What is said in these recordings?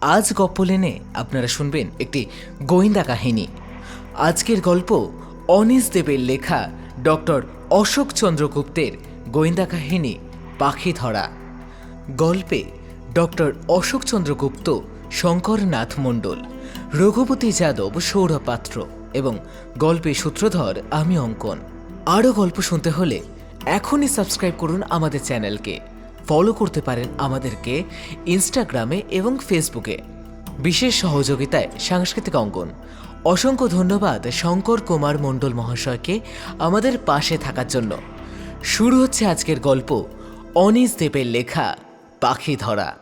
আজ গপ্পলেনে আপনারা শুনবেন একটি গোয়েন্দা কাহিনী। আজকের গল্প অনিস দেবের লেখা ডক্টর অশোক চন্দ্রগুপ্তের গোয়েন্দা কাহিনী, পাখি ধরা। গল্পে ডক্টর অশোক চন্দ্রগুপ্ত, শঙ্করনাথ মণ্ডল, রঘুপতি যাদব, সৌরভ পাত্র এবং গল্পে সূত্রধর আমি অঙ্কন। আরও গল্প শুনতে হলে এখনই সাবস্ক্রাইব করুন আমাদের চ্যানেলকে। ফলো করতে পারেন আমাদেরকে ইনস্টাগ্রামে এবং ফেসবুকে বিশেষ সহযোগিতায় সাংস্কৃতিক অঙ্গন। অসংখ্য ধন্যবাদ শঙ্কর কুমার মণ্ডল মহাশয়কে আমাদের পাশে থাকার জন্য। শুরু হচ্ছে আজকের গল্প, অনিস দেবের লেখা, পাখি ধরা।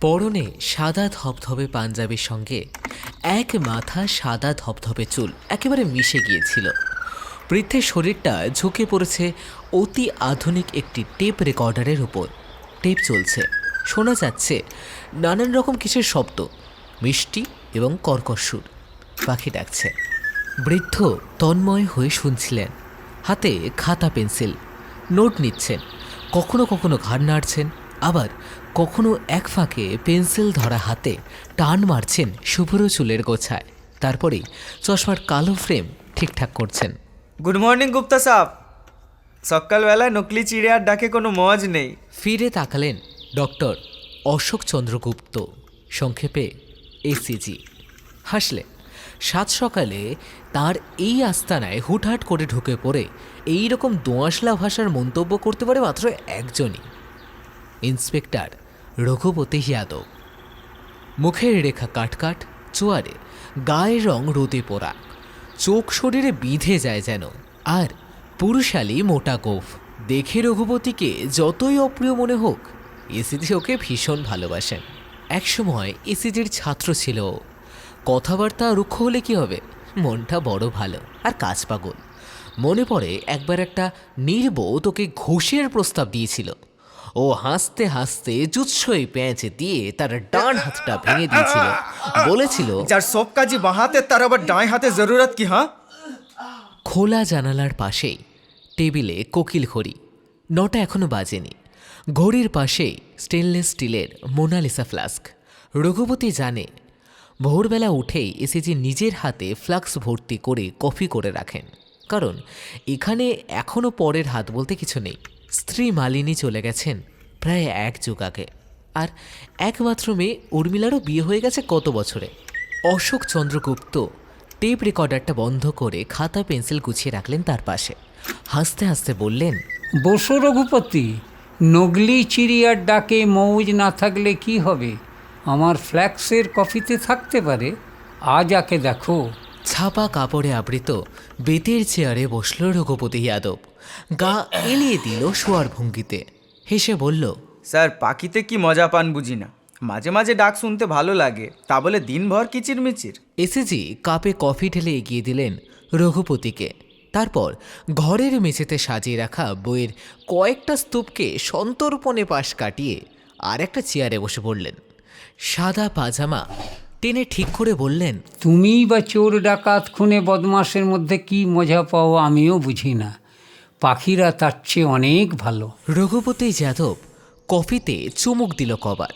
পরনে সাদা ধবধবে পাঞ্জাবির সঙ্গে এক মাথা সাদা ধবধবে চুল একেবারে মিশে গিয়েছিল। বৃদ্ধের শরীরটা ঝুঁকে পড়েছে অতি আধুনিক একটি টেপ রেকর্ডারের উপর। টেপ চলছে। শোনা যাচ্ছে নানান রকম কিসের শব্দ, মিষ্টি এবং কর্কশ সুর। পাখি ডাকছে। বৃদ্ধ তন্ময় হয়ে শুনছিলেন। হাতে খাতা পেন্সিল, নোট নিচ্ছেন, কখনো কখনো ঘাড় নাড়ছেন, আবার কখনো এক ফাঁকে পেন্সিল ধরা হাতে টান মারছেন শুভ্র চুলের গোছায়। তারপরেই চশমার কালো ফ্রেম ঠিকঠাক করছেন। গুড মর্নিং গুপ্তা সাহ সকালবেলায় নকলি চিড়িয়ার ডাকে কোনো মজ নেই ফিরে তাকালেন ডক্টর অশোক চন্দ্রগুপ্ত সংক্ষেপে এসিজি হাসলেন সাত সকালে তার এই আস্তানায় হুটহাট করে ঢুকে পড়ে এই রকম দোঁয়াশলা ভাষার মন্তব্য করতে পারে মাত্র একজনই। ইন্সপেক্টর রঘুপতি যাদব। মুখের রেখা কাটকাট চোয়ারে গায়ের রং রোদে পোড়া। চোখ শরীরে বিঁধে যায় যেন। আর পুরুষালী মোটা গোফ দেখে রঘুপতিকে যতই অপ্রিয় মনে হোক এসিজি ওকে ভীষণ ভালোবাসেন। একসময় এসিজির ছাত্র ছিল কথাবার্তা রুক্ষ হলে কি হবে? মনটা বড় ভালো আর কাজ পাগল। মনে পড়ে একবার একটা নির্বোধ ওকে ঘুষের প্রস্তাব দিয়েছিল। ও হাসতে হাসতে জুৎসই পেঁচে দিয়ে তার ডান হাতটা ভেঙে দিয়েছিল। বলেছিল যার সব কাজই বাঁহাতে তার আবার ডাঁই হাতে জরুরত কি হ্যাঁ? খোলা জানালার পাশেই টেবিলে কোকিল ঘড়ি। নটা এখনও বাজেনি। ঘড়ির পাশেই স্টেনলেস স্টিলের মোনালিসা ফ্লাস্ক। রঘুপতি জানে ভোরবেলা উঠেই এসেজি নিজের হাতে ফ্লাক্স ভর্তি করে কফি করে রাখেন। কারণ এখানে এখনও পরের হাত বলতে কিছু নেই। স্ত্রী মালিনী চলে গেছেন, প্রায় এক যুগ আগে। আর একমাত্র মেয়ে উর্মিলারও বিয়ে হয়ে গেছে কত বছরে। অশোক চন্দ্রগুপ্ত টেপ রেকর্ডারটা বন্ধ করে খাতা, পেন্সিল গুছিয়ে রাখলেন তার পাশে। হাসতে হাসতে বললেন, বসো রঘুপতি, নগলি চিড়িয়ার ডাকে মৌজ না থাকলে কি হবে? আমার ফ্ল্যাক্সের কফিতে থাকতে পারে, আজ আকে দেখো। ছাপা কাপড়ে আবৃত বেতের চেয়ারে বসল রঘুপতি যাদব। গা এলিয়ে দিল শোয়ার ভঙ্গিতে। হেসে বলল স্যার পাখিতে কি মজা পান বুঝি না। মাঝে মাঝে ডাক শুনতে ভালো লাগে তা বলে দিনভর কিচিরমিচির। এসেজি কাপে কফি ঢেলে এগিয়ে দিলেন রঘুপতিকে। তারপর ঘরের মেঝেতে সাজিয়ে রাখা বইয়ের কয়েকটা স্তূপকে সন্তর্পণে পাশ কাটিয়ে আর একটা চেয়ারে বসে পড়লেন। সাদা পাজামা টেনে ঠিক করে বললেন তুমি বা চোর ডাকাত খুনে বদমাসের মধ্যে কি মজা পাও আমিও বুঝি না। পাখিরা তার চেয়ে অনেক ভালো। রঘুপতি যাদব কফিতে চুমুক দিল কবার।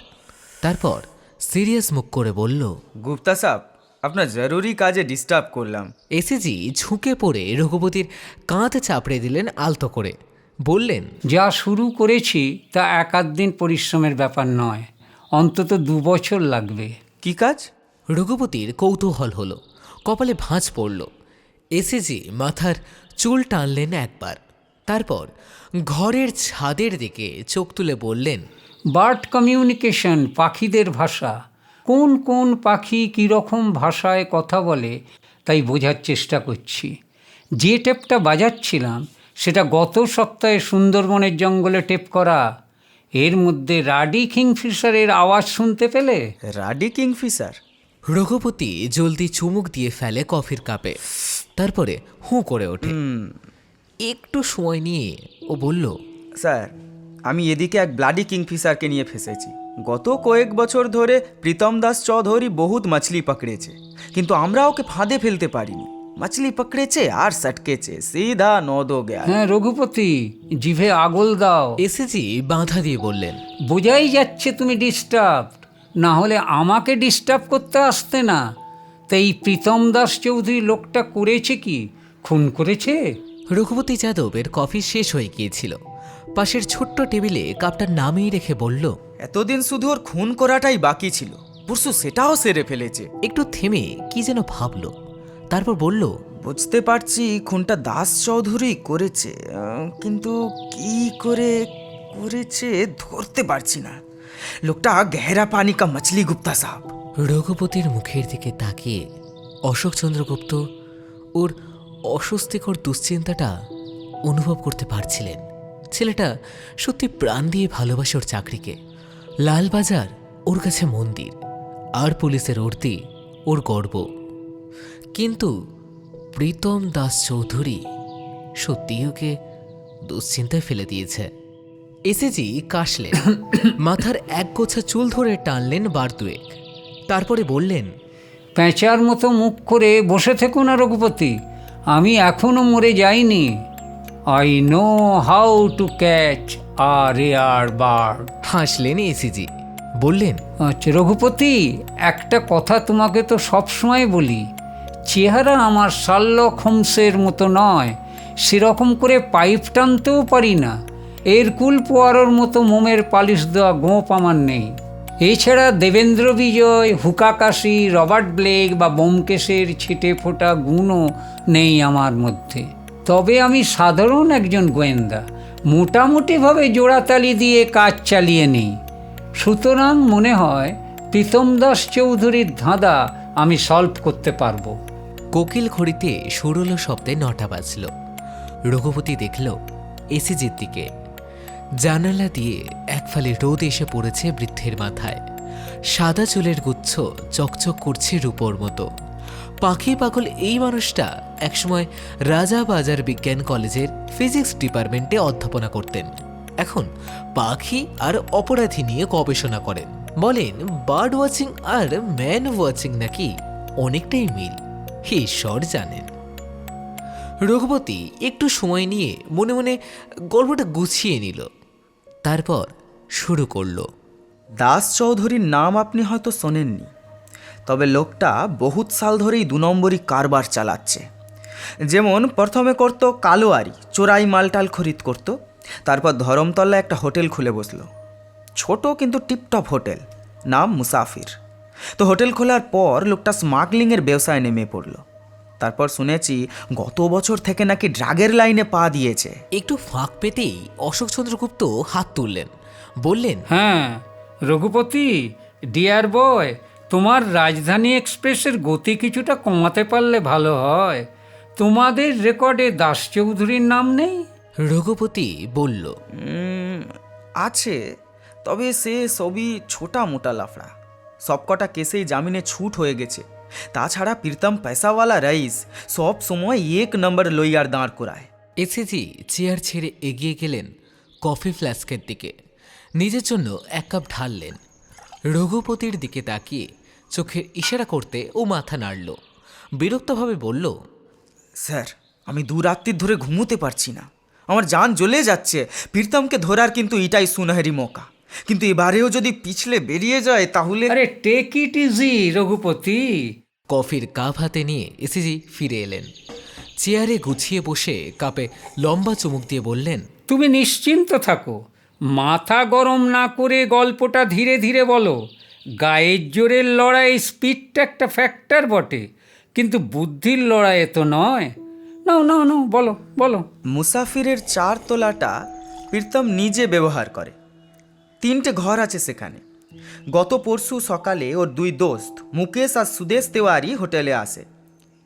তারপর সিরিয়াস মুখ করে বলল গুপ্তা সাহ আপনার জরুরি কাজে ডিস্টার্ব করলাম। এসেজি ঝুঁকে পড়ে রঘুপতির কাঁধ চাপড়ে দিলেন আলতো করে। বললেন যা শুরু করেছি তা এক আধ দিন পরিশ্রমের ব্যাপার নয় অন্তত দু বছর লাগবে। কি কাজ? রঘুপতির কৌতূহল হলো। কপালে ভাঁজ পড়ল। এসেজি মাথার চুল টানলেন একবার। তারপর ঘরের ছাদের দিকে চোখ তুলে বললেন বার্ড কমিউনিকেশন পাখিদের ভাষা। কোন কোন পাখি কীরকম ভাষায় কথা বলে তাই বোঝার চেষ্টা করছি। যে টেপটা বাজাচ্ছিলাম সেটা গত সপ্তাহে সুন্দরবনের জঙ্গলে টেপ করা। এর মধ্যে রাডি কিংফিশারের আওয়াজ শুনতে পেলে? Ruddy Kingfisher? রঘুপতি জলদি চুমুক দিয়ে ফেলে কফির কাপে। তারপরে হু করে ওঠে। একটু সময় নিয়ে ও বলল স্যার আমি এদিকে এক ব্লাডি কিংফিসারকে নিয়ে ফেসেছি। গত কয়েক বছর ধরে প্রীতম দাস চৌধুরী বহুত মাছলি পাকড়েছে কিন্তু আমরা ওকে ফাঁদে ফেলতে পারিনি। মাছলি পাকড়েছে আর সটকেছে সিধা নদ গেল। হ্যাঁ রঘুপতি জিভে আগল দাও। এসেছি বাধা দিয়ে বললেন বোঝাই যাচ্ছে তুমি ডিস্টার্ব না হলে আমাকে ডিস্টার্ব করতে আসতে না। তা এই প্রীতম দাস চৌধুরী লোকটা করেছে কি? খুন করেছে? রঘুপতি যাদবের কফি শেষ হয়ে গিয়েছিল। পাশের ছোট্ট টেবিলে কাপটা নামিয়ে রেখে বলল এতদিন শুধু ওর খুন করাটাই বাকি ছিল। পরশু সেটাও সেরে ফেলেছে। একটু থেমে কি যেন ভাবলো। তারপর বলল বুঝতে পারছি খুনটা দাস চৌধুরী করেছে কিন্তু কি করে করেছে ধরতে পারছি না। লোকটা গেহরা পানি কা মছলি গুপ্তা সাহেব। রঘুপতির মুখের দিকে তাকিয়ে অশোক চন্দ্রগুপ্ত ওর অস্বস্তিকর দুশ্চিন্তাটা অনুভব করতে পারছিলেন। ছেলেটা সত্যি প্রাণ দিয়ে ভালোবাসে ওর চাকরিকে। লালবাজার ওর কাছে মন্দির, আর পুলিশের উর্দি ওর গর্ব। কিন্তু প্রীতম দাস চৌধুরী সত্যিই ওকে দুশ্চিন্তায় ফেলে দিয়েছে। এসেজি কাশলেন। মাথার এক গোছা চুল ধরে টানলেন বার দুয়েক তারপরে বললেন প্যাঁচার মতো মুখ করে বসে থেকো না রঘুপতি। আমি এখনও মরে যাইনি। I know how to catch or a rare bird হাসলেন এসিজি বললেন আচ্ছা রঘুপতি একটা কথা তোমাকে তো সবসময় বলি। চেহারা আমার শার্লক হোমসের মতো নয়। সেরকম করে পাইপ টানতেও পারি না। এরকুল পোয়ারোর মতো মোমের পালিশ দেওয়া গোপ আমার নেই। এছাড়া Debendra Bijoy Hukakashi Robert Blake বা বোমকেশের ছিটে ফোটা গুণও নেই আমার মধ্যে। তবে আমি সাধারণ একজন গোয়েন্দা। মোটামুটিভাবে জোড়াতালি দিয়ে কাজ চালিয়ে নিই। সুতরাং মনে হয় প্রীতম দাস চৌধুরীর ধাঁধা আমি সলভ করতে পারব। কোকিল ঘড়িতে সুরল শব্দে নটা বাজল। রঘুপতি দেখল এসিজির দিকে জানালা দিয়ে এক ফালি রোদ এসে পড়েছে বৃদ্ধের মাথায়। সাদা চুলের গুচ্ছ চকচক করছে রূপোর মতো। পাখি পাগল এই মানুষটা একসময় রাজা বাজার বিজ্ঞান কলেজের ফিজিক্স ডিপার্টমেন্টে অধ্যাপনা করতেন। এখন পাখি আর অপরাধী নিয়ে গবেষণা করেন। বলেন বার্ড ওয়াচিং আর ম্যান ওয়াচিং নাকি অনেকটাই মিল। ঈশ্বর জানেন। রঘুপতি একটু সময় নিয়ে মনে মনে গল্পটা গুছিয়ে নিল। তারপর শুরু করল। দাস চৌধুরীর নাম আপনি হয়তো শোনেননি, তবে লোকটা বহুত সাল ধরেই দু নম্বরই কারবার চালাচ্ছে। যেমন প্রথমে করতো কালোয়ারি, চোরাই মালটাল খরিদ করতো, তারপর ধরমতলা একটা হোটেল খুলে বসল। ছোট কিন্তু টিপটপ হোটেল, নাম মুসাফির। তো হোটেল খোলার পর লোকটা স্মাগলিংয়ের ব্যবসায় নেমে পড়ল। তারপর শুনেছি গত বছর থেকে নাকি ড্রাগের লাইনে পা দিয়েছে। একটু ফাঁক পেতেই অশোক চন্দ্রগুপ্ত হাত তুললেন। বললেন হ্যাঁ রঘুপতি ডিয়ার বয় তোমার রাজধানী এক্সপ্রেসের গতি কিছুটা কমাতে পারলে ভালো হয়। তোমাদের রেকর্ডে দাস চৌধুরীর নাম নেই? রঘুপতি বলল আছে তবে সে সবই ছোটা মোটা লাফড়া। সবকটা কেসেই জামিনে ছুট হয়ে গেছে। তাছাড়া প্রীতম পয়সাওয়ালা রাইস সব সময় এক নম্বর লইয়ার দাঁড় করায় এসিজি চেয়ার ছেড়ে এগিয়ে গেলেন কফি ফ্ল্যাস্কের দিকে নিজের জন্য এক কাপ ঢাললেন রঘুপতির দিকে তাকিয়ে চোখের ইশারা করতে ও মাথা নাড়ল বিরক্তভাবে বলল স্যার আমি দু রাত্রির ধরে ঘুমোতে পারছি না আমার জান জ্বলে যাচ্ছে প্রীতমকে ধরার কিন্তু এটাই সুনহেরি মৌকা কিন্তু এবারেও যদি পিছলে বেরিয়ে যায় তাহলে আরে টেক ইট ইজি রঘুপতি। কফির কাপ হাতে নিয়ে এসিজি ফিরে এলেন। চেয়ারে গুছিয়ে বসে কাপে লম্বা চুমুক দিয়ে বললেন তুমি নিশ্চিন্ত থাকো। মাথা গরম না করে গল্পটা ধীরে ধীরে বলো। গায়ের জোরের লড়াই স্পিডটা একটা ফ্যাক্টর বটে। কিন্তু বুদ্ধির লড়াইয়ে তো নয়। নাও নাও নাও বলো বলো। মুসাফিরের চার তোলাটা প্রীতম নিজে ব্যবহার করে। তিনটে ঘর আছে সেখানে। গত পরশু সকালে ওর দুই দোস্ত, মুকেশ আর সুদেশ তেওয়ারি হোটেলে আসে।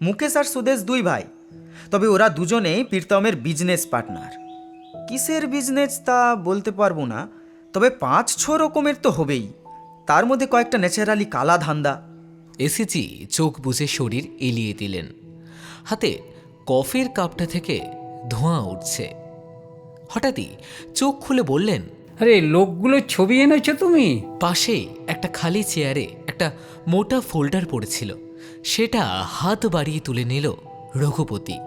মুকেশ আর সুদেশ দুই ভাই, তবে ওরা দুজনেই প্রীতমের বিজনেস পার্টনার কিসের বিজনেস তা বলতে পারব না, তবে পাঁচ ছ রকমের তো হবেই। তার মধ্যে কয়েকটা ন্যাচারালি কালা ধান্দা। এসিজি চোখ বুঝে শরীর এলিয়ে দিলেন। হাতে কফির কাপটা থেকে ধোঁয়া উঠছে। হঠাৎই চোখ খুলে বললেন আরে লোকগুলোর ছবি এনেছো তুমি? পাশে একটা খালি চেয়ারে একটা মোটা ফোল্ডার পড়েছিল। সেটা হাত বাড়িয়ে তুলে নিল রঘুপতি।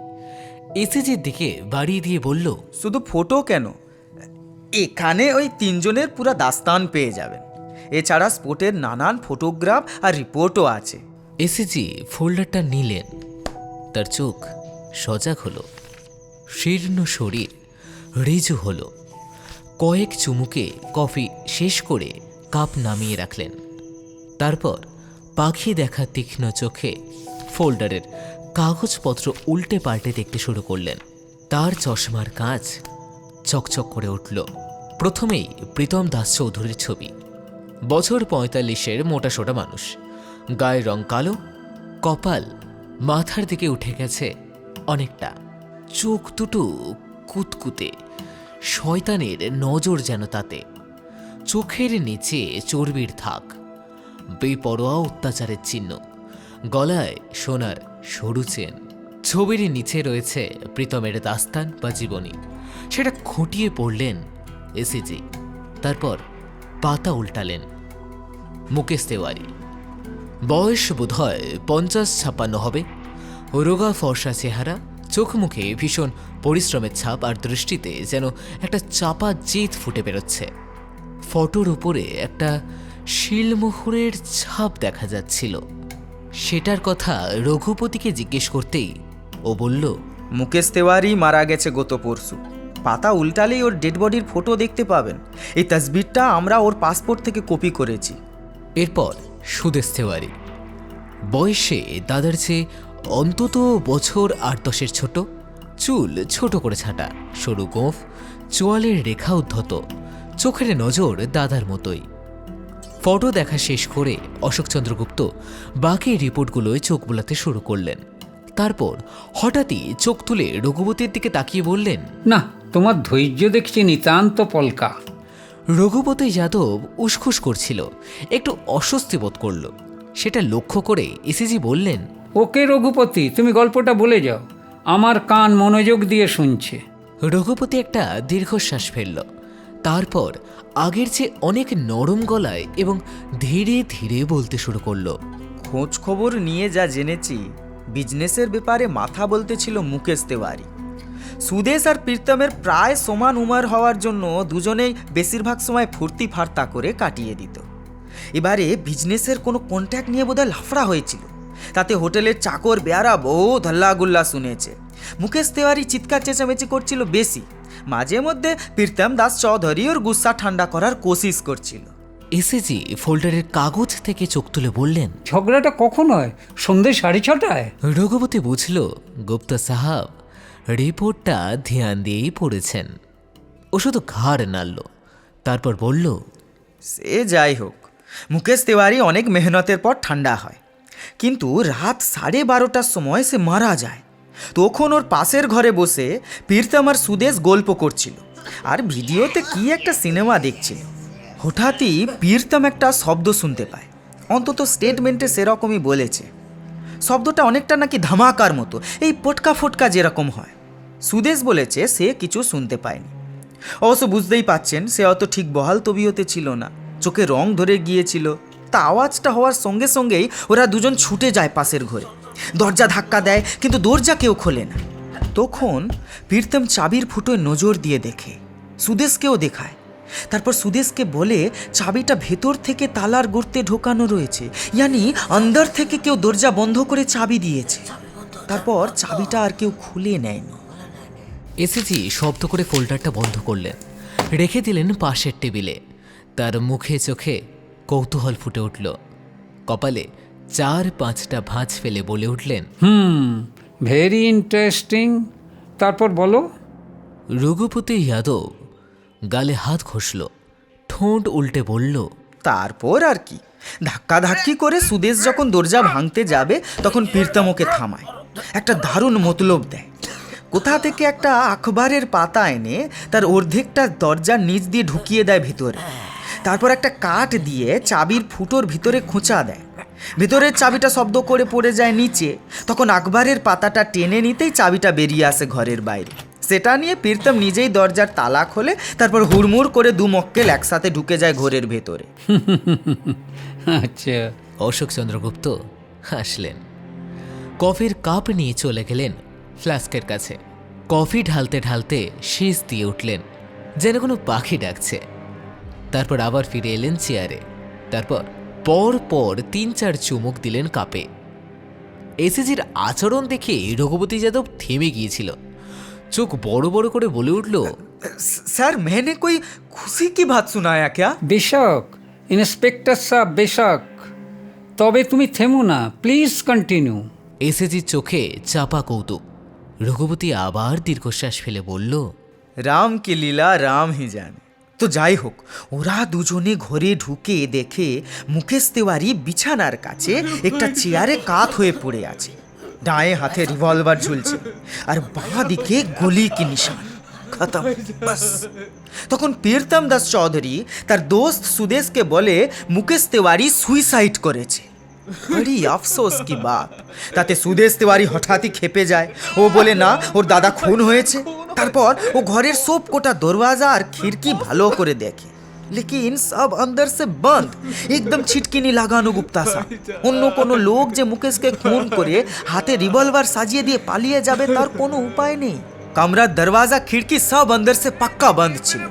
এসিজির দিকে বাড়িয়ে দিয়ে বলল শুধু ফটো কেন? এখানে ওই তিনজনের পুরো দাস্তান পেয়ে যাবেন। এছাড়া স্পোর্টের নানান ফটোগ্রাফ আর রিপোর্টও আছে। এসিজি ফোল্ডারটা নিলেন। তার চোখ সজাগ হলো শীর্ণ শরীর রিজু হলো। কয়েক চুমুকে কফি শেষ করে কাপ নামিয়ে রাখলেন। তারপর পাখি দেখা তীক্ষ্ণ চোখে ফোল্ডারের কাগজপত্র উল্টে পাল্টে দেখতে শুরু করলেন। তার চশমার কাজ চকচক করে উঠল। প্রথমেই প্রীতম দাস চৌধুরীর ছবি। বছর পঁয়তাল্লিশের মোটাসোটা মানুষ। গায়ের রং কালো, কপাল মাথার দিকে উঠে গেছে অনেকটা। চোখ দুটো কুতকুতে। শয়তানের নজর যেন তাতে। চোখের নিচে চর্বির থাক। বেপরোয়া অত্যাচারের চিহ্ন। গলায় সোনার সরু চেন। ছবির নিচে রয়েছে প্রীতমের দাস্তান বা জীবনী। সেটা খুঁটিয়ে পড়লেন এসিজি তারপর পাতা উল্টালেন মুকেশ তেওয়ারি। বয়স বোধহয় পঞ্চাশ ছাপ্পান্ন হবে। রোগা ফর্সা চেহারা চোখ মুখে ভীষণ পরিশ্রমের ছাপ আর দৃষ্টিতে যেন একটা চাপা জেদ ফুটে বেরোচ্ছে। ফটোর উপরে একটা শিলমোহরের ছাপ দেখা যাচ্ছিল। সেটার কথা রঘুপতিকে জিজ্ঞেস করতেই ও বলল মুকেশ তেওয়ারি মারা গেছে গত পরশু। পাতা উল্টালেই ওর ডেড বডির ফটো দেখতে পাবেন। এই তসবিরটা আমরা ওর পাসপোর্ট থেকে কপি করেছি। এরপর সুদেশ তেওয়ারি বয়সে দাদার চেয়ে অন্তত বছর আট দশের ছোট। চুল ছোট করে ছাঁটা সরু গোঁফ চোয়ালের রেখা উদ্ধত চোখের নজর দাদার মতোই। ফটো দেখা শেষ করে অশোক চন্দ্রগুপ্ত বাকি রিপোর্টগুলোয় চোখ বোলাতে শুরু করলেন। তারপর হঠাৎই চোখ তুলে রঘুপতির দিকে তাকিয়ে বললেন না তোমার ধৈর্য দেখছি নিতান্ত পলকা। রঘুপতি যাদব উসখুস করছিল একটু অস্বস্তি বোধ করল। সেটা লক্ষ্য করে এসিজি বললেন ওকে রঘুপতি তুমি গল্পটা বলে যাও। আমার কান মনোযোগ দিয়ে শুনছে। রঘুপতি একটা দীর্ঘশ্বাস ফেলল। তারপর আগের চেয়ে অনেক নরম গলায় এবং ধীরে ধীরে বলতে শুরু করল খোঁজ খবর নিয়ে যা জেনেছি বিজনেসের ব্যাপারে মাথা বলতে ছিল মুকেশ তেওয়ারি। সুদেশ আর প্রীতমের প্রায় সমান উমার হওয়ার জন্য দুজনেই বেশিরভাগ সময় ফুর্তি ফার্তা করে কাটিয়ে দিত। এবারে বিজনেসের কোনো কন্ট্যাক্ট নিয়ে বোধহয় লাফড়া হয়েছিল। তাতে হোটেলের চাকর বেয়ারা বহু ধল্লাগুল্লা শুনেছে। মুকেশ তেওয়ারি চিৎকার চেঁচামেচি করছিল বেশি। মাঝে মধ্যে প্রীতম দাস চৌধুরী ওর গুসা ঠান্ডা করার কোশিশ করছিল। এসিজি ফোল্ডারের কাগজ থেকে চোখ তুলে বললেন ঝগড়াটা কখন হয়? সন্ধে সাড়ে ছটায়? রঘুপতি বুঝল গুপ্তা সাহাব রিপোর্টটা ধ্যান দিয়েই পড়েছেন। ও শুধু ঘাড় নাড়ল তারপর বলল সে যাই হোক মুকেশ তেওয়ারি অনেক মেহনতের পর ঠান্ডা হয়। কিন্তু রাত সাড়ে বারোটার সময় সে মারা যায়। তখন ওর পাশের ঘরে বসে প্রীতম আর সুদেশ গল্প করছিল আর ভিডিওতে কি একটা সিনেমা দেখছিল। হঠাৎই প্রীতম একটা শব্দ শুনতে পায়। অন্তত স্টেটমেন্টে সেরকমই বলেছে। শব্দটা অনেকটা নাকি ধামাকার মতো, এই পটকা ফটকা যেরকম হয়। সুদেশ বলেছে সে কিছু শুনতে পায়নি। অবশ্য বুঝতেই পাচ্ছেন, সে অত ঠিক বহাল তবিয়তে ছিল না। চোখে রং ধরে গিয়েছিল। তা আওয়াজটা হওয়ার সঙ্গে সঙ্গেই ওরা দুজন ছুটে যায় পাশের ঘরে। দরজা ধাক্কা দেয়, কিন্তু দরজা কেউ খোলে না। তখন প্রীতম চাবির ফুটোয় নজর দিয়ে দেখে, সুদেশকেও দেখায়। তারপর সুদেশকে বলে, চাবিটা ভেতর থেকে তালার গর্তে ঢোকানো রয়েছে। ইয়ানি অন্দর থেকে কেউ দরজা বন্ধ করে চাবি দিয়েছে। তারপর চাবিটা আর কেউ খুলে নেয়নি। এসিজি শব্দ করে ফোল্ডারটা বন্ধ করলেন। রেখে দিলেন পাশের টেবিলে। তার মুখে চোখে কৌতূহল ফুটে উঠল। কপালে চার পাঁচটা ভাঁজ ফেলে বলে উঠলেন হুম ভেরি ইন্টারেস্টিং। তারপর বলো। রঘুপতি যাদব গালে হাত ঘষল ঠোঁট উল্টে বলল তারপর আর কি? ধাক্কা ধাক্কি করে সুদেশ যখন দরজা ভাঙতে যাবে তখন প্রীতম ওকে থামায়। একটা দারুণ মতলব দেয়। কোথা থেকে একটা আখবারের পাতা এনে তার অর্ধেকটা দরজার নিচ দিয়ে ঢুকিয়ে দেয় ভিতরে। তারপর একটা কাঠ দিয়ে চাবির ফুটোর ভিতরে খোঁচা দেয়। ভিতরের চাবিটা শব্দ করে পড়ে যায় নিচে। তখন আকবরের পাতাটা টেনে নিতেই চাবিটা বেরিয়ে আসে ঘরের বাইরে। সেটা নিয়ে প্রীতম নিজেই দরজার তালা খোলে, তারপর হুড়মুড় করে দু মক্কেল একসাথে ঢুকে যায় ঘরের ভেতরে। আচ্ছা অশোক চন্দ্রগুপ্ত হাসলেন কফির কাপ নিয়ে চলে গেলেন ফ্লাস্কের কাছে। কফি ঢালতে ঢালতে শেষ দিয়ে উঠলেন, যেন কোনো পাখি ডাকছে। তারপর আবার ফিরে এলেন চেয়ারে। তারপর পর পর তিন চার চুমুক দিলেন কাপে। এসএজির আচরণ দেখে রঘুপতি যাদব থেমে গিয়েছিল। চোখ বড় বড় করে বলে উঠল স্যার মেহনে কই খুশি কি ভাত শোনায়া ক্যা? বেশক ইন্সপেক্টর সাহ বেশক। তবে তুমি থেমো না প্লিজ কন্টিনিউ। এসএজির চোখে চাপা কৌতুক। রঘুপতি আবার দীর্ঘশ্বাস ফেলে বলল রাম কি লীলা রাম হি জানে। তো যাই হোক, ওরা দুজনে ঘরে ঢুকে দেখে মুকেশ তিওয়ারি বিছানার কাছে একটা চেয়ারে কাত হয়ে পড়ে আছে। ডায়ে হাতে রিভলভার ঝুলছে আর বাঁ দিকে গুলি কি নিশান। খতম তখন প্রীতম দাস চৌধুরী তার দোস্ত সুদেশকে বলে, মুকেশ তিওয়ারি সুইসাইড করেছে। বড়ি আফসোস কি বাপ? তাতে সুদেশ তিওয়ারি হঠাৎই খেপে যায়। ও বলে, না, ওর দাদা খুন হয়েছে। তারপর ও ঘরের সব কোটা দরওয়াজা আর খিড়কি ভালো করে দেখে। লেকিন সব অন্দর সে বন্ধ। একদম ছিটকিনি লাগানো গুপ্তা সা। অন্য কোনো লোক যে মুকেশকে খুন করে হাতে রিভলভার সাজিয়ে দিয়ে পালিয়ে যাবে তার কোনো উপায় নেই। কামরার দরওয়াজা খিড়কি সব অন্দর সে পাক্কা বন্ধ ছিল।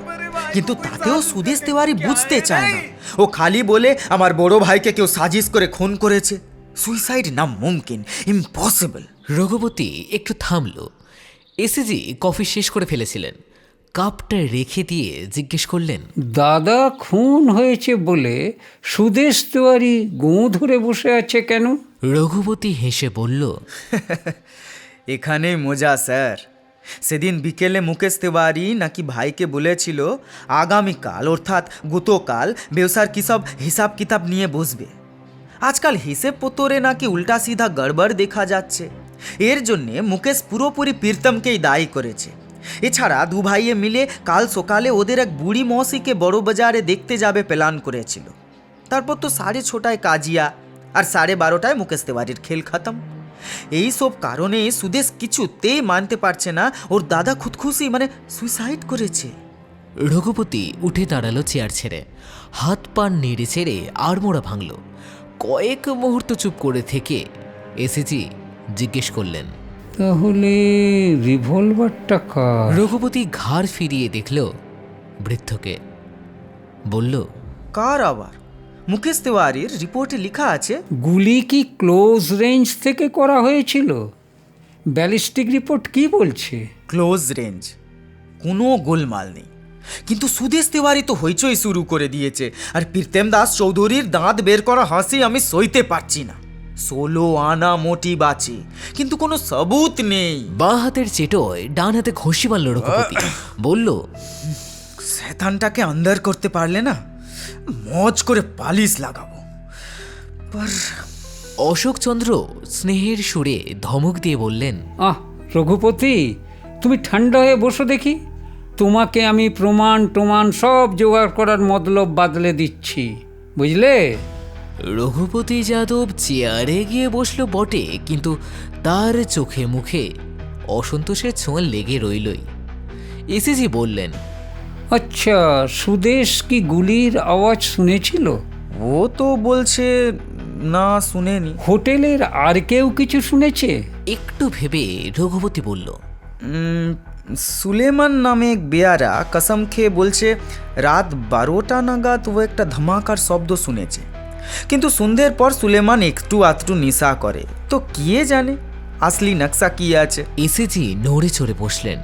কিন্তু তাতেও সুদেশ তিওয়ারি বুঝতে চায় না। ও খালি বলে আমার বড় ভাইকে কেউ সাজিশ করে খুন করেছে। সুইসাইড না মুমকিন ইম্পসিবল রঘুপতি একটু থামল। এসিজি কফি শেষ করে ফেলেছিলেন। কাপটা রেখে দিয়ে জিজ্ঞেস করলেন দাদা খুন হয়েছে বলে সুদেশ তিওয়ারি গো ধরে বসে আছে কেন? রঘুপতি হেসে বলল এখানে মজা স্যার। সেদিন বিকেলে মুকেশ তিওয়ারি নাকি ভাইকে বলেছিল আগামীকাল অর্থাৎ গতকাল ব্যবসার কী সব হিসাব কিতাব নিয়ে বসবে? আজকাল হিসেব পতরে নাকি উল্টা সিধা গড়বড় দেখা যাচ্ছে। এর জন্যে মুকেশ পুরোপুরি প্রীতমকেই দায়ী করেছে। এছাড়া দু ভাইয়ে মিলে কাল সকালে ওদের এক বুড়ি মৌসিকে বড় বাজারে দেখতে যাবে প্ল্যান করেছিল। তারপর তো সাড়ে ছটায় কাজিয়া, আর সাড়ে বারোটায় মুকেশ তিওয়ারির খেল খতম। এই সব কারণে সুদেশ কিছুতেই মানতে পারছে না। ওর দাদা খুদখুশি মানে সুইসাইড করেছে। রঘুপতি উঠে দাঁড়াল চেয়ার ছেড়ে। হাত পা নেড়ে ছেড়ে আড়মোড়া ভাঙল। কয়েক মুহূর্ত চুপ করে থেকে এসেছি জিজ্ঞেস করলেন। তাহলে রিভলভারটা কার? রঘুপতি ঘাড় ফিরিয়ে দেখল বৃদ্ধকে। বলল কার আবার? মুকেশ তিওয়ারির রিপোর্টে লেখা আছে গুলি কি ক্লোজ রেঞ্জ থেকে করা হয়েছিল? ব্যালিস্টিক রিপোর্ট কি বলছে? ক্লোজ রেঞ্জ কোনো গোলমাল নেই। কিন্তু সুদেশ তিওয়ারি তো হইচই শুরু করে দিয়েছে আর প্রীতেম দাস চৌধুরীর দাঁত বের করা হাসি আমি সইতে পারছি না। ষোলো আনা মোটি বাঁচে কিন্তু কোনো সবুত নেই। বাঁ হাতের চেটোয় ডান হাতে ঘষি মারল রঘুপতি। বলল শয়তানটাকে আন্দার করতে পারলে না? মজ করে পালিশ লাগাবো। পর অশোকচন্দ্র স্নেহের সুরে ধমক দিয়ে বললেন আহ রঘুপতি তুমি ঠান্ডা হয়ে বসো দেখি। তোমাকে আমি প্রমাণ টমাণ সব জোগাড় করার মতলব বাদলে দিচ্ছি বুঝলে? রঘুপতি যাদব চেয়ারে গিয়ে বসল বটে কিন্তু তার চোখে মুখে অসন্তোষের ছোঁয়া লেগে রইলই। এসিজি বললেন আচ্ছা সুদেশ কি গুলির আওয়াজ শুনেছিল? ও তো বলছে না শুনেনি। হোটেলের আর কেউ কিছু শুনেছে? একটু ভেবে রঘুপতি বলল সুলেমান নামে এক বেয়ারা কসম খেয়ে বলছে রাত বারোটা নাগাদ ও একটা ধামাকার শব্দ শুনেছে। কিন্তু সন্ধ্যের পর সুলেমান একটু আধটু নিশা করে। তো কে জানে আসলি নকশা কি আছে? এসিজি নড়ে চড়ে বসলেন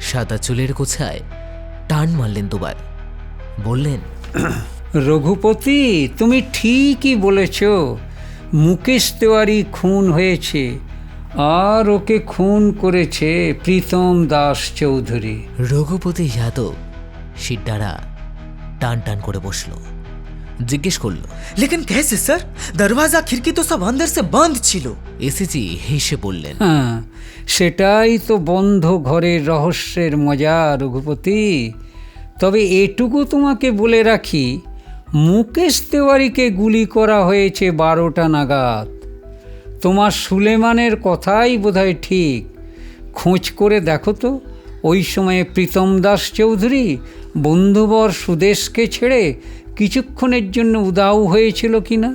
সাদা চুলের গোছায় টান মারলেন দুবার। বললেন রঘুপতি তুমি ঠিকই বলেছ মুকেশ তেওয়ারি খুন হয়েছে আর ওকে খুন করেছে প্রীতম দাস চৌধুরী। রঘুপতি যাদব সিদ্ধারা টান টান করে বসল। জিজ্ঞেস করল লেকিন কেসে স্যার? দরওয়াজা খিড়কি তো সব অন্দর সে বন্ধ ছিল। এসেছি হেসে বললেন হ্যাঁ সেটাই তো বন্ধ ঘরের রহস্যের মজা রঘুপতি। তবে এটুকু তোমাকে বলে রাখি, মুকেশ তেওয়ারিকে গুলি করা হয়েছে বারোটা নাগাদ। তোমার সুলেমানের কথাই বোধহয় ঠিক। খোঁজ করে দেখো তো, ওই সময়ে প্রীতম দাস চৌধুরী বন্ধুবর সুদেশকে ছেড়ে কিছুক্ষণের জন্য উদাও হয়েছিল কি না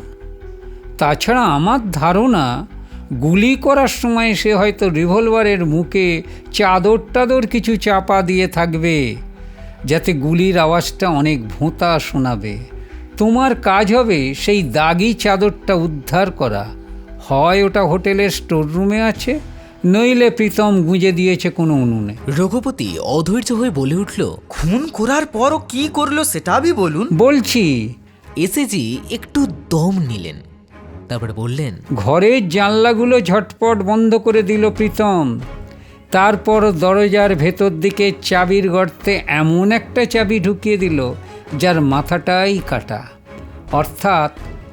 তাছাড়া আমার ধারণা, গুলি করার সময় সে হয়তো রিভলভারের মুখে চাদর টাদর কিছু চাপা দিয়ে থাকবে। যাতে গুলির আওয়াজটা অনেক ভোঁতা শোনাবে। তোমার কাজ হবে সেই দাগি চাদরটা উদ্ধার করা। হয় ওটা হোটেলের স্টোররুমে আছে নইলে প্রীতম গুঁজে দিয়েছে কোনো উনুনে। রঘুপতি অধৈর্য হয়ে বলে উঠল খুন করার পরও কি করল সেটা বি বলুন। বলছি। এসএজি একটু দম নিলেন তারপর বললেন ঘরের জানলাগুলো ঝটপট বন্ধ করে দিল প্রীতম। তারপর দরজার ভেতর দিকে চাবির গর্তে এমন একটা চাবি ঢুকিয়ে দিল, যার মাথাটাই কাটা। অর্থাৎ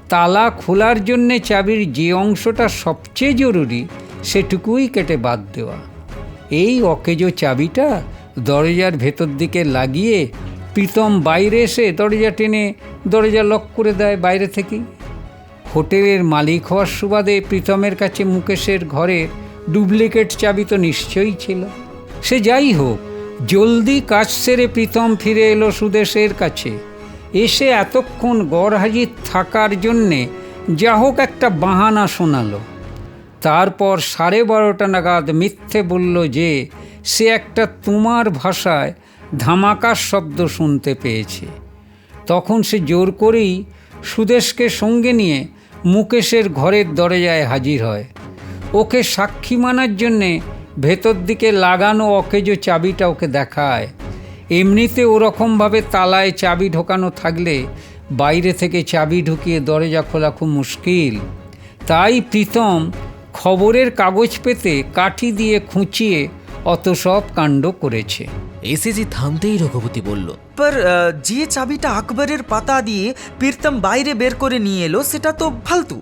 তালা খোলার জন্যে চাবির যে অংশটা সবচেয়ে জরুরি, সেটুকুই কেটে বাদ দেওয়া। এই অকেজো চাবিটা দরজার ভেতর দিকে লাগিয়ে প্রীতম বাইরে এসে দরজা টেনে দরজা লক করে দেয় বাইরে থেকেই। হোটেলের মালিক হওয়ার সুবাদে প্রীতমের কাছে মুকেশের ঘরের ডুপ্লিকেট চাবি তো নিশ্চয়ই ছিল। সে যাই হোক, জলদি কাজ সেরে প্রীতম ফিরে এলো সুদেশের কাছে। এসে এতক্ষণ গড়হাজির থাকার জন্যে যা হোক একটা বাহানা শোনালো। তারপর সাড়ে বারোটা নাগাদ মিথ্যে বলল যে, সে একটা তোমার ভাষায় ধামাকার শব্দ শুনতে পেয়েছে। তখন সে জোর করেই সুদেশকে সঙ্গে নিয়ে মুকেশের ঘরের দরজায় হাজির হয়। ওকে সাক্ষী মানার জন্যে ভেতর দিকে লাগানো অকেজো চাবিটা ওকে দেখায়। এমনিতে ওরকমভাবে তালায় চাবি ঢোকানো থাকলে বাইরে থেকে চাবি ঢুকিয়ে দরজা খোলা খুব মুশকিল। তাই প্রীতম খবরের কাগজ পেতে কাঠি দিয়ে খুঁচিয়ে অত সব কাণ্ড করেছে। এসএজি থামতেই রঘুপতি বলল পর যে চাবিটা আকবরের পাতা দিয়ে প্রীতম বাইরে বের করে নিয়ে এলো সেটা তো ফালতু।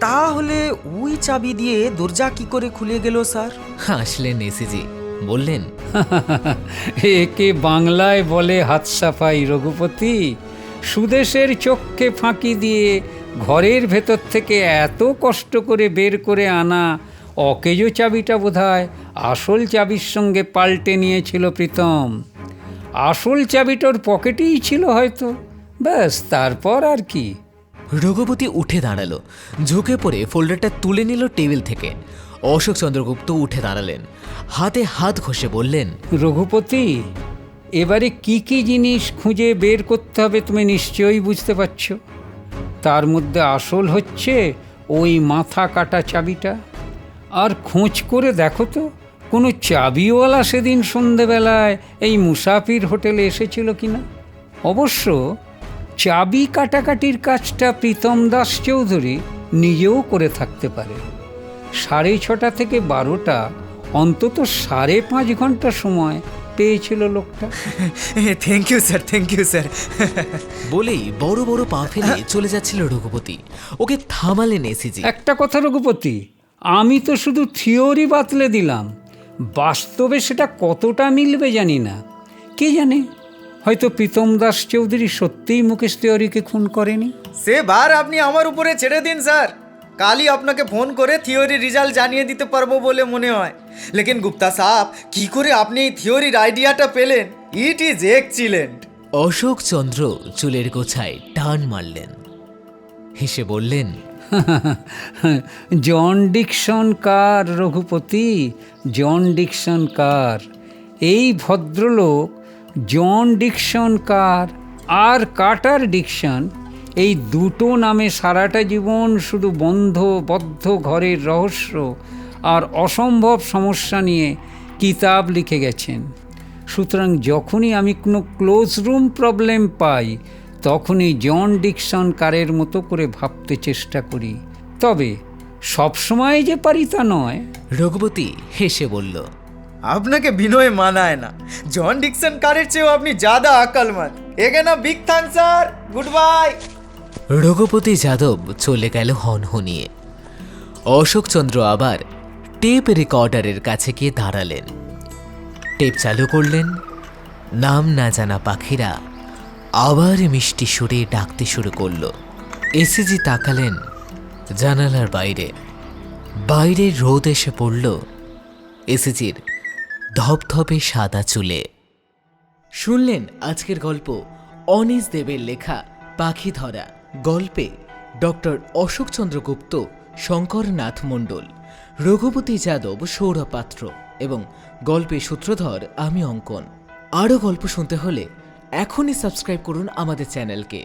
তাহলে ওই চাবি দিয়ে দরজা কি করে খুলে গেল স্যার? আসলেন এসএজি বললেন। একে বাংলায় বলে হাত সাফাই রঘুপতি সুদেশের চোখকে ফাঁকি দিয়ে ঘরের ভেতর থেকে এত কষ্ট করে বের করে আনা অকেজো চাবিটা বোধহয় আসল চাবির সঙ্গে পাল্টে নিয়েছিল প্রীতম। আসল চাবিটার পকেটেই ছিল হয়তো ব্যাস তারপর আর কি। রঘুপতি উঠে দাঁড়াল। ঝুঁকে পড়ে ফোল্ডারটা তুলে নিল টেবিল থেকে। অশোক চন্দ্রগুপ্ত উঠে দাঁড়ালেন। হাতে হাত ঘষে বললেন, রঘুপতি, এবারে কি কি জিনিস খুঁজে বের করতে হবে তুমি নিশ্চয়ই বুঝতে পারছ। তার মধ্যে আসল হচ্ছে ওই মাথা কাটা চাবিটা। আর খোঁজ করে দেখো তো, কোনো চাবিওয়ালা সেদিন সন্ধেবেলায় এই মুসাফির হোটেলে এসেছিল কিনা? অবশ্য চাবি কাটাকাটির কাজটা প্রীতম দাস চৌধুরী নিজেও করে থাকতে পারে। সাড়ে ছটা থেকে বারোটা অন্তত সাড়ে পাঁচ ঘণ্টা সময় পেয়েছিল লোকটা। Thank you sir thank you sir বলেই বড় বড় পা ফেলে চলে যাচ্ছিল রঘুপতি। ওকে থামালেন এসিজি। একটা কথা রঘুপতি আমি তো শুধু থিওরি বাতলে দিলাম বাস্তবে সেটা কতটা মিলবে জানি না। কে জানে? হয়তো প্রীতম দাস চৌধুরী সত্যিই মুকেশ তিওয়ারিকে খুন করেনি? সে বার আপনি আমার উপরে ছেড়ে দিন স্যার। কালই আপনাকে ফোন করে থিওরি রেজাল্ট জানিয়ে দিতে পারব বলে মনে হয়। লেকিন গুপ্তা সাহেব কি করে আপনি এই থিওরির আইডিয়াটা পেলেন? It is excellent Ashok Chandra চুলের গোছায় টান মারলেন। হেসে বললেন জন ডিকশন কার রঘুপতি? জন ডিকশন কার? এই ভদ্রলোক জন ডিকসন কার আর কাটার ডিকশন এই দুটো নামে সারাটা জীবন শুধু বন্ধ বদ্ধ ঘরের রহস্য আর অসম্ভব সমস্যা নিয়ে কিতাব লিখে গেছেন। সুতরাং যখনই আমি কোনো ক্লোজ রুম প্রবলেম পাই, তখনই জন ডিকশন কারের মতো করে ভাবতে চেষ্টা করি। তবে সবসময় যে পারি তা নয়। রঘুপতি হেসে বলল আপনাকে বিনয় মানায় না। জন ডিকসন কারের চেয়েও আপনি জাদা আকালমাত এখানে big thank sir? Good bye Raghupati Yadav চলে গেল হনহনিয়ে। অশোকচন্দ্র আবার টেপ রেকর্ডারের কাছে গিয়ে দাঁড়ালেন। টেপ চালু করলেন। নাম না জানা পাখিরা আবার মিষ্টি সুরে ডাকতে শুরু করল। এসিজি তাকালেন জানালার বাইরে। বাইরে রোদ এসে পড়ল। এসিজির ধপধপে সাদা চুলে। শুনলেন আজকের গল্প অনিস দেবের লেখা পাখি ধরা গল্পে ডক্টর অশোকচন্দ্র গুপ্ত, শঙ্করনাথ মণ্ডল, রঘুপতি যাদব, সৌরভ পাত্র এবং গল্পের সূত্রধর আমি অঙ্কন। আরও গল্প শুনতে হলে এখনই সাবস্ক্রাইব করুন আমাদের চ্যানেলকে।